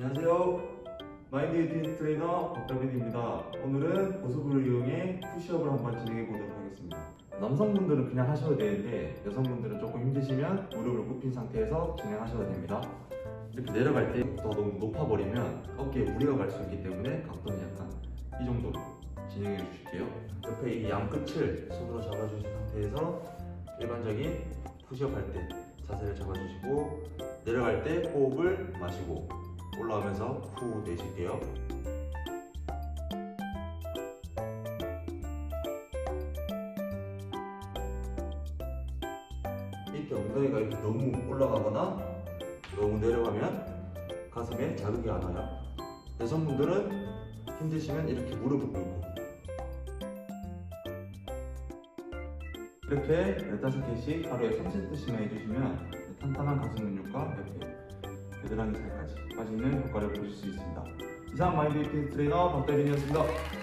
안녕하세요. 마인드 유티 트레이너 박다빈입니다. 오늘은 보습을 이용해 푸시업을 한번 진행해 보도록 하겠습니다. 남성분들은 그냥 하셔도 되는데 여성분들은 조금 힘드시면 무릎을 굽힌 상태에서 진행하셔도 됩니다. 이렇게 내려갈 때 더 너무 높아 버리면 어깨에 무리가 갈 수 있기 때문에 각도는 약간 이 정도로 진행해 주실게요. 옆에 이 양 끝을 손으로 잡아주신 상태에서 일반적인 푸시업 할 때 자세를 잡아주시고 내려갈 때 호흡을 마시고 올라오면서 후 내쉴게요. 이때 엉덩이가 이렇게 너무 올라가거나 너무 내려가면 가슴에 자극이 안 와요. 여성분들은 힘드시면 이렇게 무릎을 꿇고 이렇게 15개씩 하루에 3세트씩만 해주시면 탄탄한 가슴 근육과 겨드랑이 살까지 빠지는 효과를 보실 수 있습니다. 이상 마인드 피트 트레이너 박대빈이었습니다.